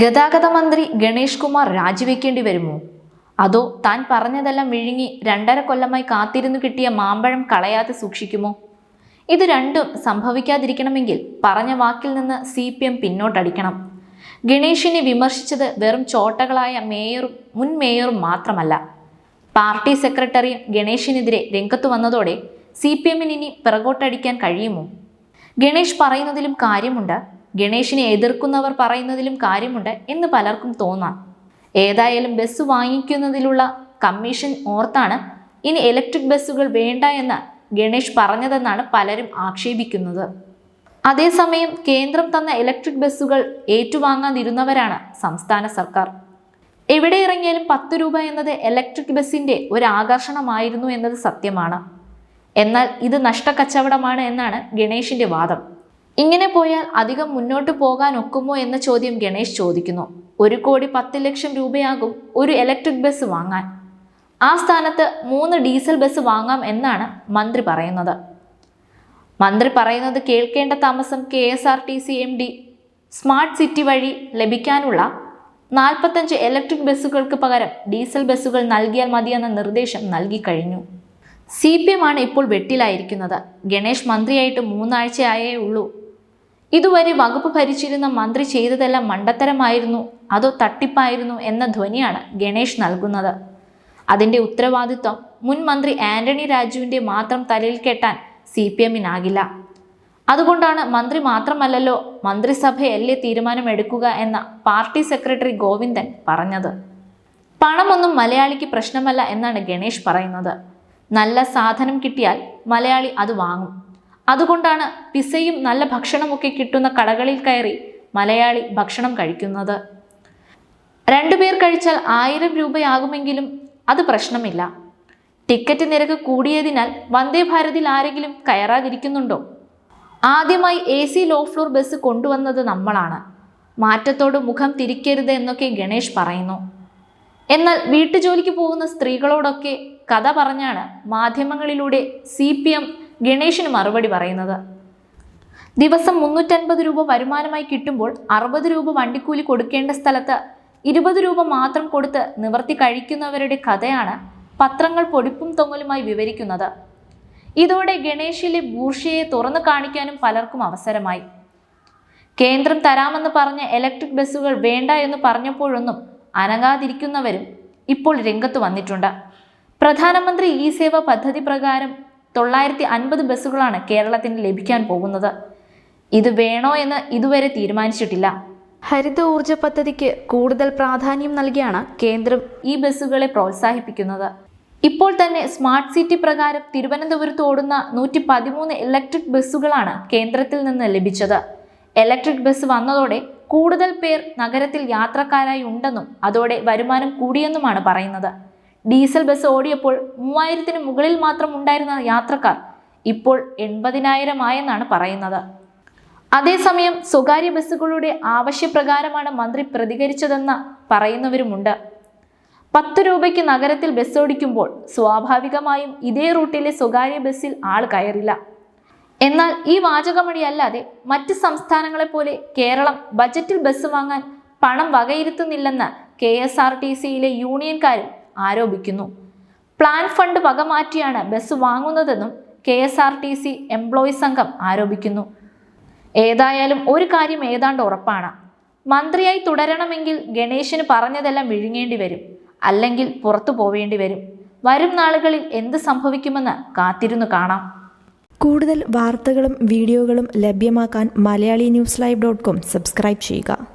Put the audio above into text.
ഗതാഗത മന്ത്രി ഗണേഷ് കുമാർ രാജിവെക്കേണ്ടി വരുമോ? അതോ താൻ പറഞ്ഞതെല്ലാം വിഴുങ്ങി രണ്ടര കൊല്ലമായി കാത്തിരുന്നു കിട്ടിയ മാമ്പഴം കളയാതെ സൂക്ഷിക്കുമോ? ഇത് രണ്ടും സംഭവിക്കാതിരിക്കണമെങ്കിൽ പറഞ്ഞ വാക്കിൽ നിന്ന് സി പി എം പിന്നോട്ടടിക്കണം. ഗണേഷിനെ വിമർശിച്ചത് വെറും ചോട്ടകളായ മേയറും മുൻ മേയറും മാത്രമല്ല. പാർട്ടി സെക്രട്ടറിയും ഗണേഷിനെതിരെ രംഗത്തു വന്നതോടെ സി പി എമ്മിന് ഇനി പിറകോട്ടടിക്കാൻ കഴിയുമോ? ഗണേഷ് പറയുന്നതിലും കാര്യമുണ്ട്. ഗണേഷിനെ എതിർക്കുന്നവർ പറയുന്നതിലും കാര്യമുണ്ട് എന്ന് പലർക്കും തോന്നാം. ഏതായാലും ബസ് വാങ്ങിക്കുന്നതിലുള്ള കമ്മീഷൻ ഓർത്താണ് ഇനി ഇലക്ട്രിക് ബസ്സുകൾ വേണ്ട എന്ന് ഗണേഷ് പറഞ്ഞതെന്നാണ് പലരും ആക്ഷേപിക്കുന്നത്. അതേസമയം കേന്ദ്രം തന്ന ഇലക്ട്രിക് ബസ്സുകൾ ഏറ്റുവാങ്ങാതിരുന്നവരാണ് സംസ്ഥാന സർക്കാർ. എവിടെ ഇറങ്ങിയാലും പത്ത് രൂപ എന്നത് ഇലക്ട്രിക് ബസ്സിന്റെ ഒരു ആകർഷണമായിരുന്നു എന്നത് സത്യമാണ്. എന്നാൽ ഇത് നഷ്ടക്കച്ചവടമാണ് എന്നാണ് ഗണേഷിന്റെ വാദം. ഇങ്ങനെ പോയാൽ അധികം മുന്നോട്ട് പോകാൻ ഒക്കുമോ എന്ന ചോദ്യം ഗണേഷ് ചോദിക്കുന്നു. ഒരു കോടി പത്ത് ലക്ഷം രൂപയാകും ഒരു ഇലക്ട്രിക് ബസ് വാങ്ങാൻ. ആ സ്ഥാനത്ത് മൂന്ന് ഡീസൽ ബസ് വാങ്ങാം എന്നാണ് മന്ത്രി പറയുന്നത്. മന്ത്രി പറയുന്നത് കേൾക്കേണ്ട താമസം K S R T C M D. Smart city വഴി ലഭിക്കാനുള്ള നാൽപ്പത്തഞ്ച് ഇലക്ട്രിക് ബസ്സുകൾക്ക് പകരം ഡീസൽ ബസ്സുകൾ നൽകിയാൽ മതിയെന്ന നിർദ്ദേശം നൽകി കഴിഞ്ഞു സി പി എം ആണ് ഇപ്പോൾ വെട്ടിലായിരിക്കുന്നത്. ഗണേഷ് മന്ത്രിയായിട്ട് മൂന്നാഴ്ചയായേ ഉള്ളൂ. ഇതുവരെ വകുപ്പ് ഭരിച്ചിരുന്ന മന്ത്രി ചെയ്തതെല്ലാം മണ്ടത്തരമായിരുന്നു അതോ തട്ടിപ്പായിരുന്നു എന്ന ധ്വനിയാണ് ഗണേഷ് നൽകുന്നത്. അതിന്റെ ഉത്തരവാദിത്വം മുൻ മന്ത്രി ആന്റണി രാജുവിന്റെ മാത്രം തലയിൽ കെട്ടാൻ സി പി എമ്മിനാകില്ല. അതുകൊണ്ടാണ് മന്ത്രി മാത്രമല്ലല്ലോ മന്ത്രിസഭയല്ലേ തീരുമാനമെടുക്കുക എന്ന പാർട്ടി സെക്രട്ടറി ഗോവിന്ദൻ പറഞ്ഞത്. പണമൊന്നും മലയാളിക്ക് പ്രശ്നമല്ല എന്നാണ് ഗണേഷ് പറയുന്നത്. നല്ല സാധനം കിട്ടിയാൽ മലയാളി അത് വാങ്ങും. അതുകൊണ്ടാണ് പിസയും നല്ല ഭക്ഷണമൊക്കെ കിട്ടുന്ന കടകളിൽ കയറി മലയാളി ഭക്ഷണം കഴിക്കുന്നത്. രണ്ടുപേർ കഴിച്ചാൽ ആയിരം രൂപയാകുമെങ്കിലും അത് പ്രശ്നമില്ല. ടിക്കറ്റ് നിരക്ക് കൂടിയതിനാൽ വന്ദേ ഭാരതിൽ ആരെങ്കിലും കയറാതിരിക്കുന്നുണ്ടോ? ആദ്യമായി A C low floor bus കൊണ്ടുവന്നത് നമ്മളാണ്. മാറ്റത്തോട് മുഖം തിരിക്കരുത് എന്നൊക്കെ ഗണേഷ് പറയുന്നു. എന്നാൽ വീട്ടുജോലിക്ക് പോകുന്ന സ്ത്രീകളോടൊക്കെ കഥ പറഞ്ഞാണ് മാധ്യമങ്ങളിലൂടെ സി പി എം ഗണേഷിന് മറുപടി പറയുന്നത്. ദിവസം മുന്നൂറ്റൻപത് രൂപ വരുമാനമായി കിട്ടുമ്പോൾ അറുപത് രൂപ വണ്ടിക്കൂലി കൊടുക്കേണ്ട സ്ഥലത്ത് ഇരുപത് രൂപ മാത്രം കൊടുത്ത് നിവർത്തി കഴിക്കുന്നവരുടെ കഥയാണ് പത്രങ്ങൾ പൊടിപ്പും തൊങ്ങലുമായി വിവരിക്കുന്നത്. ഇതോടെ ഗണേഷിലെ ബൂർഷയെ തുറന്നു കാണിക്കാനും പലർക്കും അവസരമായി. കേന്ദ്രം തരാമെന്ന് പറഞ്ഞ ഇലക്ട്രിക് ബസ്സുകൾ വേണ്ട എന്ന് പറഞ്ഞപ്പോഴൊന്നും അനങ്ങാതിരിക്കുന്നവരും ഇപ്പോൾ രംഗത്ത് വന്നിട്ടുണ്ട്. പ്രധാനമന്ത്രി ഇ സേവ പദ്ധതി പ്രകാരം തൊള്ളായിരത്തി അൻപത് ബസ്സുകളാണ് കേരളത്തിന് ലഭിക്കാൻ പോകുന്നത്. ഇത് വേണോ എന്ന് ഇതുവരെ തീരുമാനിച്ചിട്ടില്ല. ഹരിത ഊർജ പദ്ധതിക്ക് കൂടുതൽ പ്രാധാന്യം നൽകിയാണ് കേന്ദ്രം ഈ ബസ്സുകളെ പ്രോത്സാഹിപ്പിക്കുന്നത്. ഇപ്പോൾ തന്നെ സ്മാർട്ട് സിറ്റി പ്രകാരം തിരുവനന്തപുരത്ത് ഓടുന്ന നൂറ്റി പതിമൂന്ന് ഇലക്ട്രിക് ബസ്സുകളാണ് കേന്ദ്രത്തിൽ നിന്ന് ലഭിച്ചത്. ഇലക്ട്രിക് ബസ് വന്നതോടെ കൂടുതൽ പേർ നഗരത്തിൽ യാത്രക്കാരായി ഉണ്ടെന്നും അതോടെ വരുമാനം കൂടിയെന്നുമാണ് പറയുന്നത്. ഡീസൽ ബസ് ഓടിയപ്പോൾ മൂവായിരത്തിന് മുകളിൽ മാത്രം ഉണ്ടായിരുന്ന യാത്രക്കാർ ഇപ്പോൾ എൺപതിനായിരം ആയെന്നാണ് പറയുന്നത്. അതേസമയം സ്വകാര്യ ബസ്സുകളുടെ ആവശ്യപ്രകാരമാണ് മന്ത്രി പ്രതികരിച്ചതെന്ന് പറയുന്നവരുമുണ്ട്. പത്ത് രൂപയ്ക്ക് നഗരത്തിൽ ബസ് ഓടിക്കുമ്പോൾ സ്വാഭാവികമായും ഇതേ റൂട്ടിലെ സ്വകാര്യ ബസ്സിൽ ആൾ കയറില്ല. എന്നാൽ ഈ വാചകമണിയല്ലാതെ മറ്റ് സംസ്ഥാനങ്ങളെ പോലെ കേരളം ബജറ്റിൽ ബസ് വാങ്ങാൻ പണം വകയിരുത്തുന്നില്ലെന്ന് കെ എസ് ആർ ടി സിയിലെ യൂണിയൻകാരും ആരോപിക്കുന്നു. പ്ലാൻ ഫണ്ട് വകമാറ്റിയാണ് bus വാങ്ങുന്നതെന്നും K S R T C employees സംഘം ആരോപിക്കുന്നു. ഏതായാലും ഒരു കാര്യം ഏതാണ്ട് ഉറപ്പാണ്. മന്ത്രിയായി തുടരണമെങ്കിൽ ഗണേശന് പറഞ്ഞതെല്ലാം വിഴുങ്ങേണ്ടി വരും. അല്ലെങ്കിൽ പുറത്തു പോവേണ്ടി വരും. വരും നാളുകളിൽ എന്ത് സംഭവിക്കുമെന്ന് കാത്തിരുന്നു കാണാം. കൂടുതൽ വാർത്തകളും വീഡിയോകളും ലഭ്യമാക്കാൻ Malayali news live dot com subscribe ചെയ്യുക.